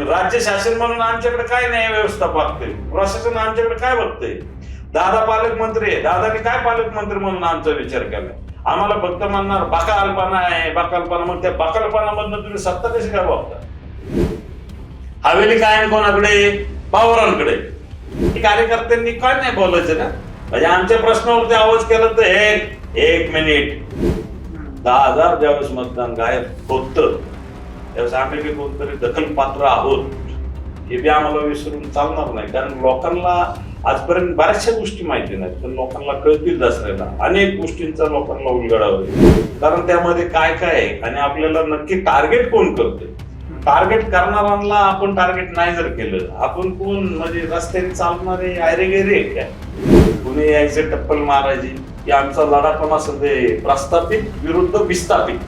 मग राज्य शासन म्हणून आमच्याकडे काय न्याय व्यवस्था बघते प्रशासन आमच्याकडे काय बघतंय? दादा पालकमंत्री आहे. दादाने काय पालकमंत्री म्हणून आमचा विचार केला आम्हाला भक्त म्हणणार बाकालपणा आहे बाकालपणा. मग त्या बाकालपणामधनं तुम्ही सत्ता कशी काय बघता हवेली काय कोणाकडे? पावरांकडे. हे कार्यकर्त्यांनी काय नाही बोलायचं ना? म्हणजे आमच्या प्रश्नावरती आवाज केला तर एक एक मिनिट. दहा हजार ज्यावेळेस मतदान गायब होत त्यावेळेस आम्ही बी कोणतरी दखलपात्र आहोत. हे बी आम्हाला विसरून चालणार नाही. कारण लोकांना आजपर्यंत बऱ्याचशा गोष्टी माहिती नाहीत पण लोकांना कळतील दसऱ्याला. अनेक गोष्टींचा लोकांना उलगडा होईल. कारण त्यामध्ये काय काय आहे? आणि आपल्याला नक्की टार्गेट कोण करते टार्गेट करणाऱ्यांना आपण टार्गेट नाही जर केलं आपण कोण? म्हणजे रस्त्याने चालणारे आयरे गैरे काय कुणी यायचे टप्पल मारायची की आमचा लढा पण असं ते प्रस्थापित विरुद्ध विस्थापित.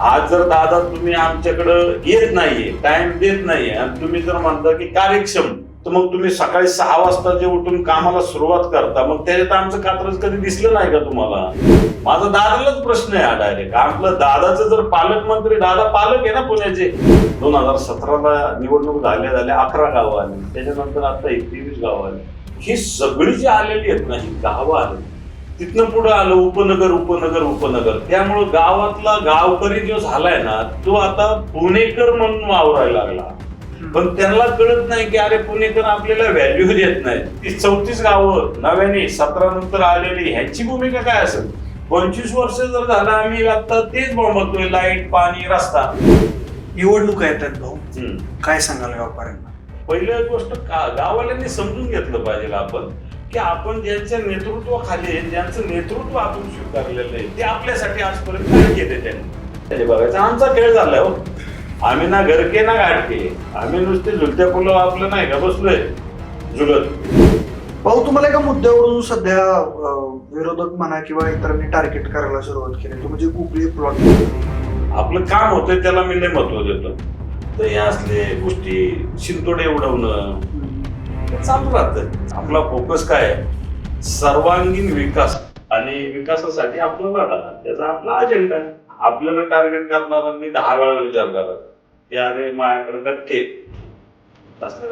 आज जर दादा तुम्ही आमच्याकडं येत नाहीये टाइम देत नाहीये आणि तुम्ही जर म्हणता की कार्यक्षम तर मग तुम्ही सकाळी सहा वाजता जे उठून कामाला सुरुवात करता मग त्याच्यात आमचं कात्रज कधी दिसलं नाही का तुम्हाला? माझा दादालाच प्रश्न आहे हा डायरेक्ट आपलं दादाचं जर पालकमंत्री दादा पालक आहे ना पुण्याचे. दोन हजार सतराला निवडणूक झाल्या झाल्या अकरा गावं आली. त्याच्यानंतर आता एकवीस गावं आली. ही सगळी जी आलेली आहेत ना ही गावं आली तिथनं पुढे आलं उपनगर उपनगर उपनगर. त्यामुळं गावातला गावकरी जो झालाय ना तो आता पुणेकर म्हणून वावरायला लागला. पण त्यांना कळत नाही की अरे पुणेकर आपल्याला व्हॅल्यू देत नाही ती चौतीस गावं नव्याने सतरा नंतर आलेली ह्याची भूमिका काय असेल? पंचवीस वर्ष जर झालं आम्ही आता तेच बोंबतोय लाइट पाणी रस्ता. निवडणुका येतात भाऊ. काय सांगाल व्यापाऱ्यांना पहिली गोष्ट का गाववाल्यांनी समजून घेतलं पाहिजे आपण. की आपण ज्यांच्या नेतृत्वाखाली आहे, ज्यांचं नेतृत्व आपण स्वीकारलेलं आहे ते आपल्यासाठी आजपर्यंत काय केले त्यांनी? बघायचं. आमचा खेळ झालाय हो. आम्ही ना घरके ना गाडके. आम्ही नुसते झुलत्या फुलं आपलं नाही का? बसलोय. झुलत. भाऊ तुम्हाला एका मुद्द्यावरून सध्या विरोधक म्हणा किंवा इतरांनी टार्गेट करायला सुरुवात केली. म्हणजे गुगली प्लॉट आपलं काम होतंय त्याला मी लय महत्त्व देतो. तर या असले गोष्टी शिंतोडे उडवणं चालू राहतं. आपला फोकस काय आहे? सर्वांगीण विकास. आणि विकासासाठी आपला लढा त्याचा आपला अजेंडा आपल्याला टार्गेट करणाऱ्यांनी दहा वेळा विचार करा. की अरे माझ्याकडे नक्की. असं